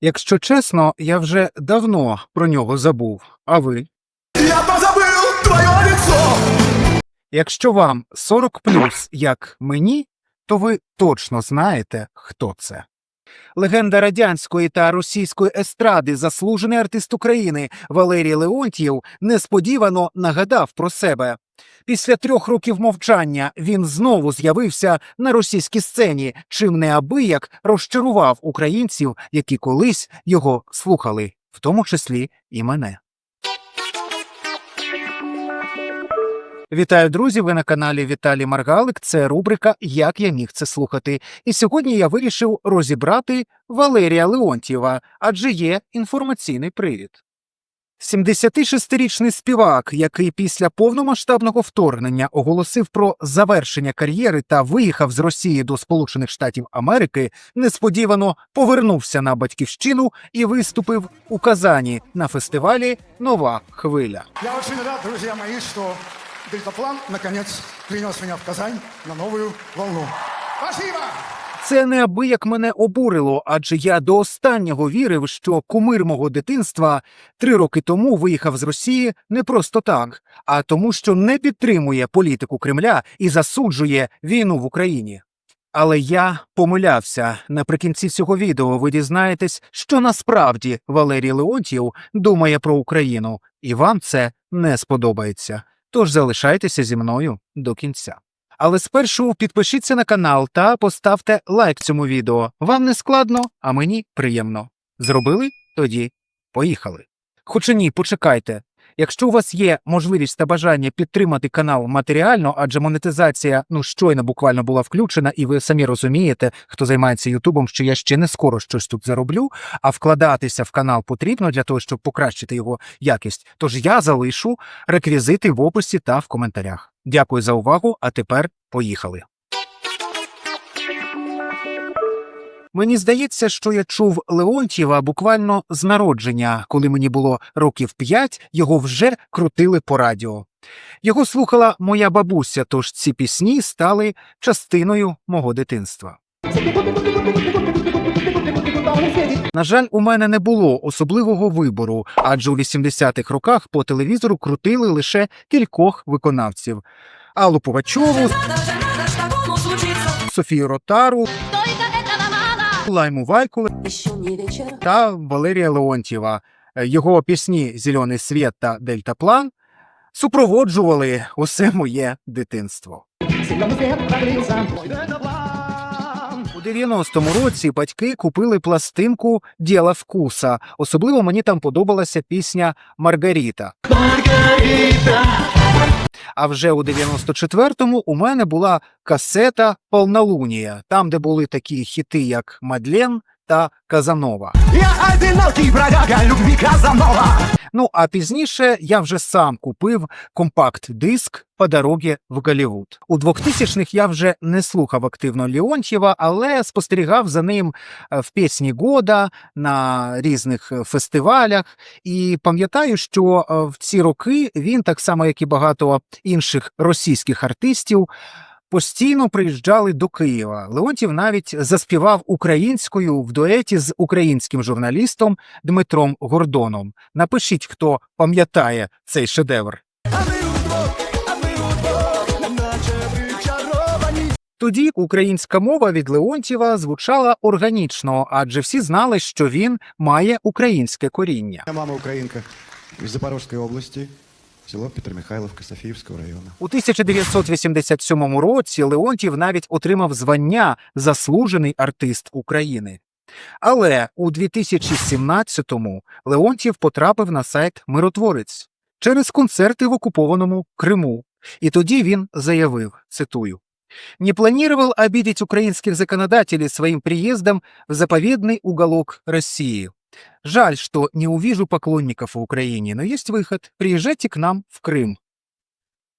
Якщо чесно, я вже давно про нього забув. А ви? Я позабыл твое лицо Якщо вам 40 як мені, то ви точно знаєте, хто це. Легенда радянської та російської естради, заслужений артист України Валерій Леонтьєв несподівано нагадав про себе. Після трьох років мовчання він знову з'явився на російській сцені, чим неабияк розчарував українців, які колись його слухали, в тому числі і мене. Вітаю, друзі! Ви на каналі Віталій Маргалик. Це рубрика Як я міг це слухати. І сьогодні я вирішив розібрати Валерія Леонтьєва, адже є інформаційний привід. 76-річний співак, який після повномасштабного вторгнення оголосив про завершення кар'єри та виїхав з Росії до Сполучених Штатів Америки, несподівано повернувся на батьківщину і виступив у Казані на фестивалі Нова хвиля. Я очень рад, друзья мои, что Дельтаплан наконец принес меня в Казань на новую волну. Спасибо! Це неабияк мене обурило, адже я до останнього вірив, що кумир мого дитинства три роки тому виїхав з Росії не просто так, а тому, що не підтримує політику Кремля і засуджує війну в Україні. Але я помилявся. Наприкінці цього відео ви дізнаєтесь, що насправді Валерій Леонтьєв думає про Україну, і вам це не сподобається. Тож залишайтеся зі мною до кінця. Але спершу підпишіться на канал та поставте лайк цьому відео. Вам не складно, а мені приємно. Зробили? Тоді поїхали. Хоча ні, почекайте. Якщо у вас є можливість та бажання підтримати канал матеріально, адже монетизація ну щойно буквально була включена, і ви самі розумієте, хто займається Ютубом, що я ще не скоро щось тут зароблю, а вкладатися в канал потрібно для того, щоб покращити його якість. Тож я залишу реквізити в описі та в коментарях. Дякую за увагу, а тепер поїхали. Мені здається, що я чув Леонтьєва буквально з народження, коли мені було років п'ять, його вже крутили по радіо. Його слухала моя бабуся, тож ці пісні стали частиною мого дитинства. На жаль, у мене не було особливого вибору, адже у 80-х роках по телевізору крутили лише кількох виконавців: Аллу Пугачову, Софію Ротару, Лайму Вайкуле та Валерія Леонтьєва. Його пісні Зелений світ та Дельтаплан супроводжували усе моє дитинство. У 90-му році батьки купили пластинку Діла вкуса. Особливо мені там подобалася пісня Маргаріта. А вже у 94-му у мене була касета Полнолунія, там, де були такі хіти, як Мадлен та Казанова. Я одинокий бродяга любви Казанова Ну а пізніше я вже сам купив компакт-диск по дорогі в Голлівуд. У 2000-х я вже не слухав активно Леонтьєва, але спостерігав за ним е, в пісні года на різних е, фестивалях. І пам'ятаю, що е, в ці роки він, так само як і багато інших російських артистів. Постійно приїжджали до Києва. Леонтів навіть заспівав українською в дуеті з українським журналістом Дмитром Гордоном. Напишіть, хто пам'ятає цей шедевр. Тоді українська мова від Леонтьєва звучала органічно, адже всі знали, що він має українське коріння. Моя мама українка із Запорізької області, село Петромихайловка Софіївського району. У 1987 році Леонтів навіть отримав звання Заслужений артист України. Але у 2017-му Леонтів потрапив на сайт Миротворець через концерти в окупованому Криму. І тоді він заявив, цитую, «Не планировал обидеть украинских законодателей своим приездом в заповедный уголок России. Жаль, что не увижу поклонников в Украине, но есть выход. Приезжайте к нам в Крым.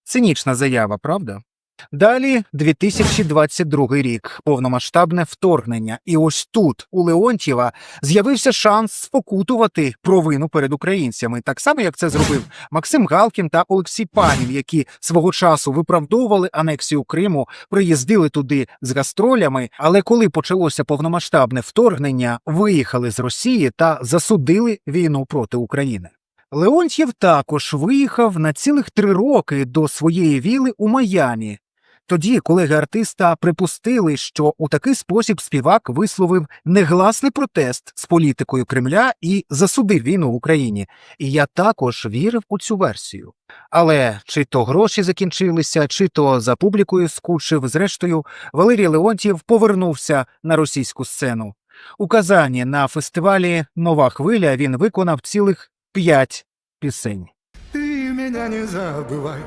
Цинична заява, правда? Далі 2022 рік, повномасштабне вторгнення. І ось тут, у Леонтьєва, з'явився шанс спокутувати провину перед українцями, так само як це зробив Максим Галкін та Олексій Панів, які свого часу виправдовували анексію Криму, приїздили туди з гастролями. Але коли почалося повномасштабне вторгнення, виїхали з Росії та засудили війну проти України. Леонтьєв також виїхав на цілих три роки до своєї віли у Майамі. Тоді колеги артиста припустили, що у такий спосіб співак висловив негласний протест з політикою Кремля і засудив війну в Україні. І я також вірив у цю версію. Але чи то гроші закінчилися, чи то за публікою скучив. Зрештою, Валерій Леонтьєв повернувся на російську сцену. У Казані на фестивалі Нова хвиля він виконав цілих п'ять пісень. Ты меня не забывай,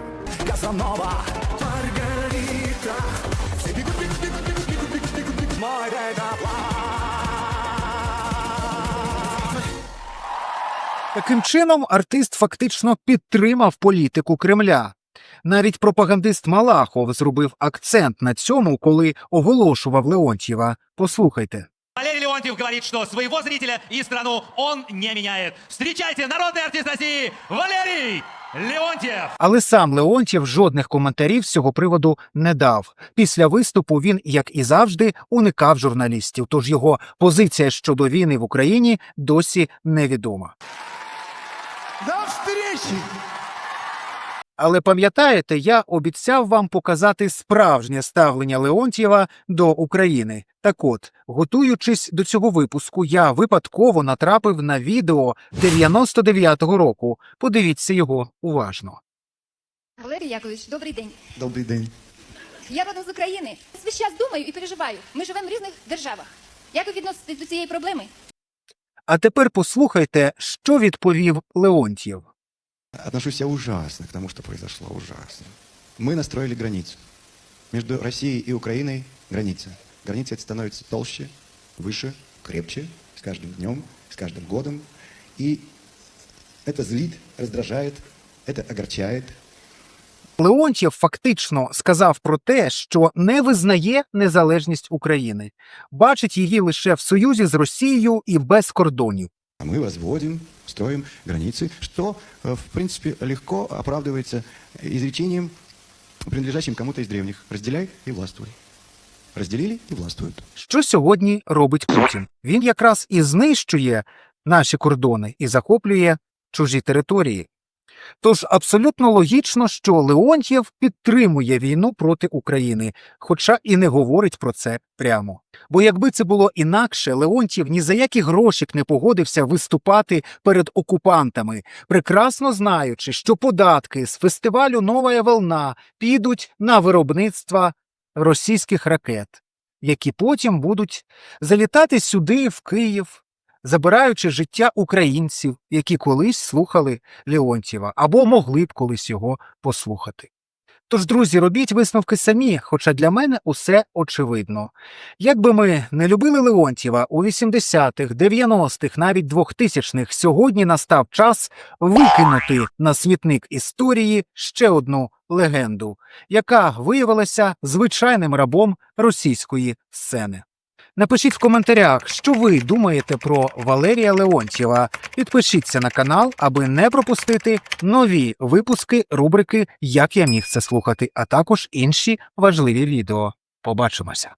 Казанова, Таким чином, артист фактично підтримав політику Кремля. Навіть пропагандист Малахов зробив акцент на цьому, коли оголошував Леонтьєва. Послухайте. Валерий Леонтьев говорит, что своего зрителя и страну он не меняет. Встречайте, народный артист России Валерий Леонтьев! Але сам Леонтьєв жодних коментарів з цього приводу не дав. Після виступу він, як і завжди, уникав журналістів. Тож його позиція щодо війни в Україні досі невідома. До встречи! Але пам'ятаєте, я обіцяв вам показати справжнє ставлення Леонтьєва до України. Так от, готуючись до цього випуску, я випадково натрапив на відео 99-го року. Подивіться його уважно. Валерій Яковлевич, добрий день. Добрий день. Я родом з України. Весь час думаю і переживаю. Ми живемо в різних державах. Як ви відноситесь до цієї проблеми? А тепер послухайте, що відповів Леонтьєв. Отношусь я ужасно к тому, что произошло. Ужасно. Мы настроили границу. Между Россией и Украиной граница. Граница эта становится толще, выше, крепче с каждым днем, с каждым годом. И это злит, раздражает, это огорчает, Леонтьєв фактично сказав про те, що не визнає незалежність України, бачить її лише в союзі з Росією і без кордонів. А мы возводим, строим границы, что, э, в принципе, легко оправдывается изречением, принадлежащим кому-то из древних. Разделяй и властвуй. Разделили и властвуют. Що сьогодні робить Путін? Він якраз і знищує наші кордони і захоплює чужі території. Тож абсолютно логічно, що Леонтьєв підтримує війну проти України, хоча і не говорить про це прямо. Бо якби це було інакше, Леонтьєв ні за які грошик не погодився виступати перед окупантами, прекрасно знаючи, що податки з фестивалю Нова волна підуть на виробництво російських ракет, які потім будуть залітати сюди, в Київ, забираючи життя українців, які колись слухали Леонтьєва або могли б колись його послухати. Тож, друзі, робіть висновки самі, хоча для мене усе очевидно. Якби ми не любили Леонтьєва у 80-х, 90-х, навіть 2000-х, сьогодні настав час викинути на смітник історії ще одну легенду, яка виявилася звичайним рабом російської сцени. Напишіть в коментарях, що ви думаєте про Валерія Леонтьєва. Підпишіться на канал, аби не пропустити нові випуски рубрики Як я міг це слухати, а також інші важливі відео. Побачимося.